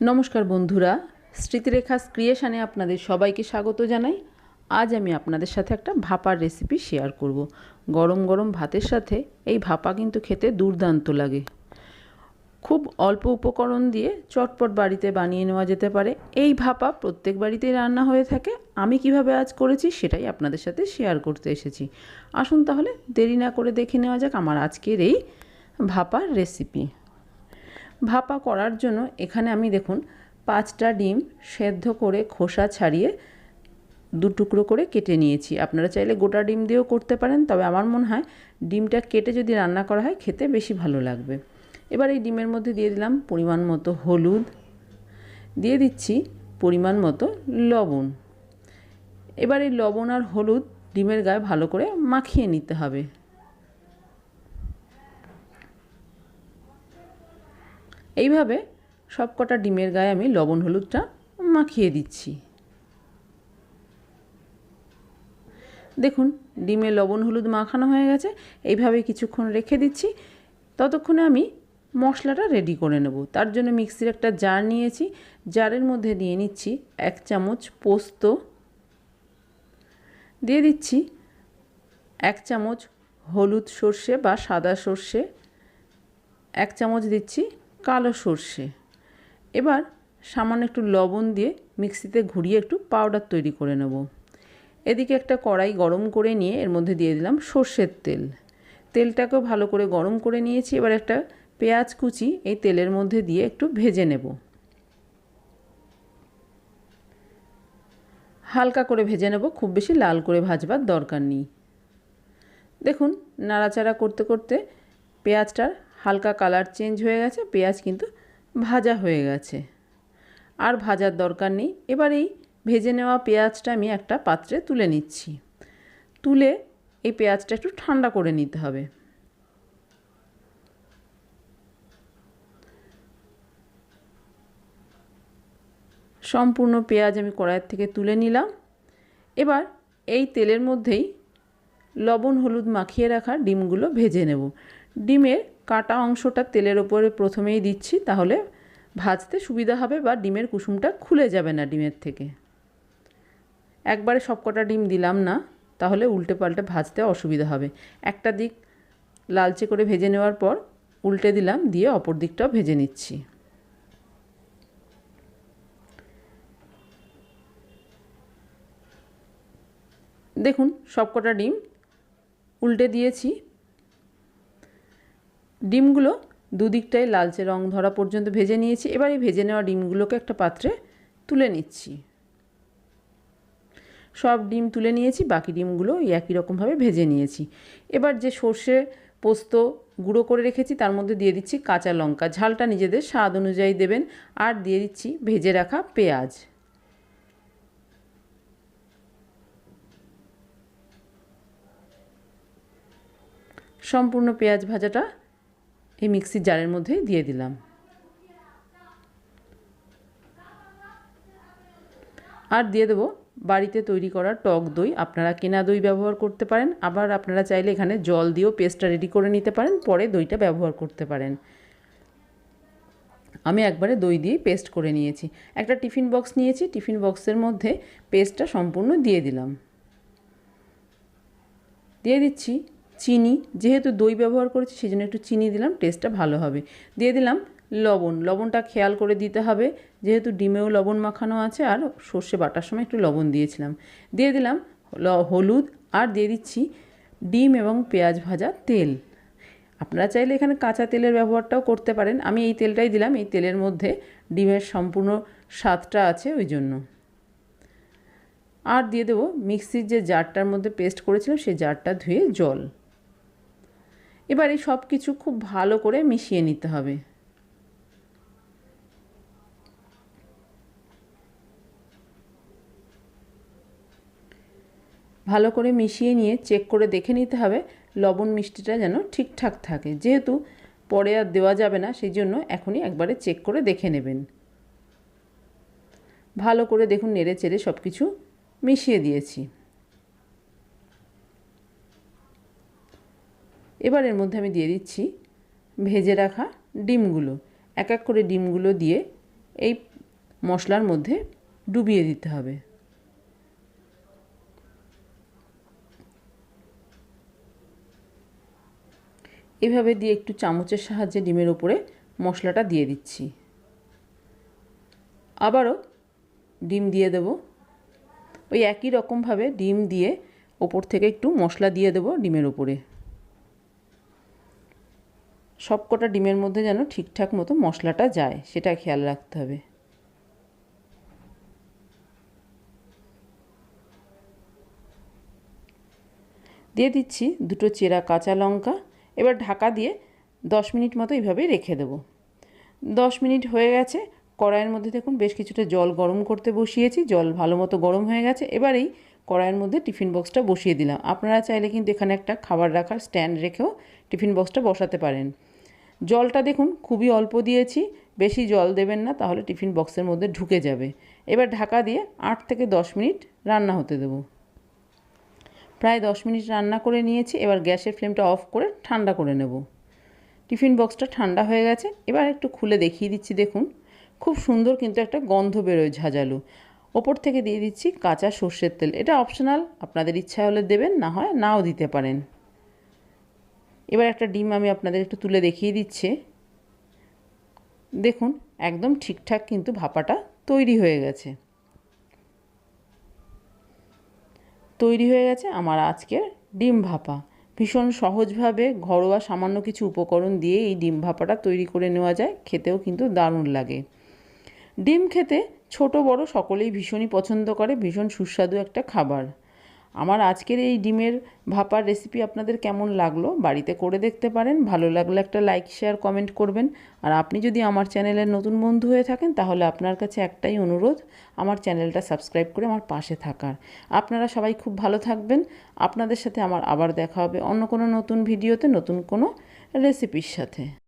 নমস্কার বন্ধুরা স্মৃতিরেখা ক্রিয়েশানে আপনাদের সবাইকে স্বাগত জানাই। আজ আমি আপনাদের সাথে একটা ভাপার রেসিপি শেয়ার করব। গরম গরম ভাতের সাথে এই ভাপা কিন্তু খেতে দুর্দান্ত লাগে। খুব অল্প উপকরণ দিয়ে চটপট বাড়িতে বানিয়ে নেওয়া যেতে পারে। এই ভাপা প্রত্যেক বাড়িতেই রান্না হয়ে থাকে। আমি কীভাবে আজ করেছি সেটাই আপনাদের সাথে শেয়ার করতে এসেছি। আসুন তাহলে দেরি না করে দেখে নেওয়া যাক আমার আজকের এই ভাপার রেসিপি ভাপা করার জন্য এখানে আমি দেখুন পাঁচটা ডিম সেদ্ধ করে খোসা ছাড়িয়ে দু টুকরো করে কেটে নিয়েছি। আপনারা চাইলে গোটা ডিম দিয়েও করতে পারেন, তবে আমার মনে হয় ডিমটা কেটে যদি রান্না করা হয় খেতে বেশি ভালো লাগবে। এবার এই ডিমের মধ্যে দিয়ে দিলাম পরিমাণ মতো হলুদ, দিয়ে দিচ্ছি পরিমাণ মতো লবণ। এবার এই লবণ আর হলুদ ডিমের গায়ে ভালো করে মাখিয়ে নিতে হবে। এইভাবে সব কটা ডিমের গায়ে আমি লবণ হলুদটা মাখিয়ে দিচ্ছি। দেখুন, ডিমে লবণ হলুদ মাখানো হয়ে গেছে, এইভাবে কিছুক্ষণ রেখে দিচ্ছি। ততক্ষণে আমি মশলাটা রেডি করে নেব। তার জন্য মিক্সির একটা জার নিয়েছি। জারের মধ্যে দিয়ে নিচ্ছি এক চামচ পোস্ত। দিয়ে দিচ্ছি এক চামচ হলুদ সর্ষে বা সাদা সর্ষে। এক চামচ দিচ্ছি কালো সর্ষে। এবার সামান্য একটু লবণ দিয়ে মিক্সিতে ঘুরিয়ে একটু পাউডার তৈরি করে নেব। এদিকে একটা কড়াই গরম করে নিয়ে এর মধ্যে দিয়ে দিলাম সর্ষের তেল। তেলটাকেও ভালো করে গরম করে নিয়েছি, এবার একটা পেঁয়াজ কুচি এই তেলের মধ্যে দিয়ে একটু ভেজে নেব। হালকা করে ভেজে নেব, খুব বেশি লাল করে ভাজবার দরকার নেই। দেখুন, নাড়াচাড়া করতে করতে পেঁয়াজটার হালকা কালার চেঞ্জ হয়ে গেছে, পেঁয়াজ কিন্তু ভাজা হয়ে গেছে। আর ভাজার দরকার নেই। এবার এই ভেজে নেওয়া পেঁয়াজটা আমি একটা পাত্রে তুলে নিচ্ছি। তুলে এই পেঁয়াজটা একটু ঠান্ডা করে নিতে হবে। সম্পূর্ণ পেঁয়াজ আমি কড়াইয়ের থেকে তুলে নিলাম। এবার এই তেলের মধ্যেই লবণ, হলুদ মাখিয়ে রাখা ডিমগুলো ভেজে নেব। ডিমের কাটা অংশটা তেলের ওপরে প্রথমেই দিচ্ছি, তাহলে ভাজতে সুবিধা হবে বা ডিমের কুসুমটা খুলে যাবে না ডিমের থেকে। একবারে সবকটা ডিম দিলাম না, তাহলে উল্টে পাল্টে ভাজতে অসুবিধা হবে। একটা দিক লালচে করে ভেজে নেওয়ার পর উল্টে দিলাম, দিয়ে অপর দিকটাও ভেজে নিচ্ছি। দেখুন, সবকটা ডিম উল্টে দিয়েছি ডিমগুলো দুদিকটাই লালচে রং ধরা পর্যন্ত ভেজে নিয়েছি। এবার এই ভেজে নেওয়া ডিমগুলোকে একটা পাত্রে তুলে নিচ্ছি। সব ডিম তুলে নিয়েছি, বাকি ডিমগুলো একই রকমভাবে ভেজে নিয়েছি। এবার যে সর্ষে পোস্ত গুঁড়ো করে রেখেছি, তার মধ্যে দিয়ে দিচ্ছি কাঁচা লঙ্কা। ঝালটা নিজেদের স্বাদ অনুযায়ী দেবেন। আর দিয়ে দিচ্ছি ভেজে রাখা পেঁয়াজ। সম্পূর্ণ পেঁয়াজ ভাজাটা এই মিক্সির জারের মধ্যে দিয়ে দিলাম। আর দিয়ে দেবো বাড়িতে তৈরি করা টক দই। আপনারা কেনা দই ব্যবহার করতে পারেন, আবার আপনারা চাইলে এখানে জল দিয়েও পেস্টটা রেডি করে নিতে পারেন, পরে দইটা ব্যবহার করতে পারেন। আমি একবারে দই দিয়েই পেস্ট করে নিয়েছি। একটা টিফিন বক্স নিয়েছি, টিফিন বক্সের মধ্যে পেস্টটা সম্পূর্ণ দিয়ে দিলাম। দিয়ে দিচ্ছি। চিনি, যেহেতু দই ব্যবহার করেছি সেই জন্য একটু চিনি দিলাম টেস্টটা ভালো হবে। দিয়ে দিলাম লবণ। লবণটা খেয়াল করে দিতে হবে, যেহেতু ডিমেও লবণ মাখানো আছে, আর সর্ষে বাটার সময় একটু লবণ দিয়েছিলাম। দিয়ে দিলাম হলুদ, আর দিয়ে দিচ্ছি ডিম এবং পেঁয়াজ ভাজা তেল। আপনারা চাইলে এখানে কাঁচা তেলের ব্যবহারটাও করতে পারেন। আমি এই তেলটাই দিলাম, এই তেলের মধ্যে ডিমের সম্পূর্ণ স্বাদটা আছে ওই জন্য। আর দিয়ে দেবো মিক্সির যে জারটার মধ্যে পেস্ট করেছিলাম, সেই জারটা ধুয়ে জল। এবার এই সব কিছু খুব ভালো করে মিশিয়ে নিতে হবে। ভালো করে মিশিয়ে নিয়ে চেক করে দেখে নিতে হবে লবণ মিষ্টিটা যেন ঠিকঠাক থাকে। যেহেতু পরে আর দেওয়া যাবে না, সেই জন্য এখনই একবারে চেক করে দেখে নেবেন। ভালো করে দেখুন নেড়ে চেড়ে সব কিছু মিশিয়ে দিয়েছি। এবার এর মধ্যে আমি দিয়ে দিচ্ছি ভেজে রাখা ডিমগুলো। এক এক করে ডিমগুলো দিয়ে এই মশলার মধ্যে ডুবিয়ে দিতে হবে। এভাবে দিয়ে একটু চামচের সাহায্যে ডিমের ওপরে মশলাটা দিয়ে দিচ্ছি। আবারও ডিম দিয়ে দেব। ওই একই রকমভাবে ডিম দিয়ে ওপর থেকে একটু মশলা দিয়ে দেবো ডিমের ওপরে। সব কটা ডিমের মধ্যে যেন ঠিকঠাক মতো মশলাটা যায়, সেটা খেয়াল রাখতে হবে। দিয়ে দিচ্ছি দুটো চেরা কাঁচা লঙ্কা। এবার ঢাকা দিয়ে দশ মিনিট মতো এইভাবে রেখে দেবো। দশ মিনিট হয়ে গেছে, কড়াইয়ের মধ্যে দেখুন বেশ কিছুটা জল গরম করতে বসিয়েছি, জল ভালো মতো গরম হয়ে গেছে। এবার এই কড়াইয়ের মধ্যে টিফিন বক্সটা বসিয়ে দিলাম। আপনারা চাইলে কিন্তু এখানে একটা খাবার রাখার স্ট্যান্ড রেখেও টিফিন বক্সটা বসাতে পারেন। জলটা দেখুন, খুবই অল্প দিয়েছি, বেশি জল দেবেন না, তাহলে টিফিন বক্সের মধ্যে ঢুকে যাবে। এবার ঢাকা দিয়ে আট থেকে দশ মিনিট রান্না হতে দেবো। প্রায় দশ মিনিট রান্না করে নিয়েছি, এবার গ্যাসের ফ্লেমটা অফ করে ঠান্ডা করে নেব। টিফিন বক্সটা ঠান্ডা হয়ে গেছে, এবার একটু খুলে দেখিয়ে দিচ্ছি, দেখুন। খুব সুন্দর কিন্তু একটা গন্ধ বেরোয় ঝাঁঝালো। ওপর থেকে দিয়ে দিচ্ছি কাঁচা সর্ষের তেল। এটা অপশনাল আপনাদের ইচ্ছা হলে দেবেন, না হয় নাও দিতে পারেন। এবার একটা ডিম আমি আপনাদের একটু তুলে দেখিয়ে দিচ্ছে। দেখুন, একদম ঠিকঠাক কিন্তু ভাপাটা তৈরি হয়ে গেছে। তৈরি হয়ে গেছে আমার আজকের ডিম ভাপা। ভীষণ সহজভাবে ঘরোয়া সামান্য কিছু উপকরণ দিয়ে এই ডিম ভাপাটা তৈরি করে নেওয়া যায়। খেতেও কিন্তু দারুণ লাগে। ডিম খেতে ছোট বড় সকলেই ভীষণই পছন্দ করে, ভীষণ সুস্বাদু একটা খাবার। আমার আজকের এই ডিমের ভাপার রেসিপি আপনাদের কেমন লাগল বাড়িতে করে দেখতে পারেন। ভালো লাগলে একটা লাইক শেয়ার কমেন্ট করবেন। আর আপনি যদি আমার চ্যানেলের নতুন বন্ধু হয়ে থাকেন, তাহলে আপনার কাছে একটাই অনুরোধ, আমার চ্যানেলটা সাবস্ক্রাইব করে আমার পাশে থাকার। আপনারা সবাই খুব ভালো থাকবেন। আপনাদের সাথে আমার আবার দেখা হবে অন্য কোনো নতুন ভিডিওতে নতুন কোনো রেসিপির সাথে।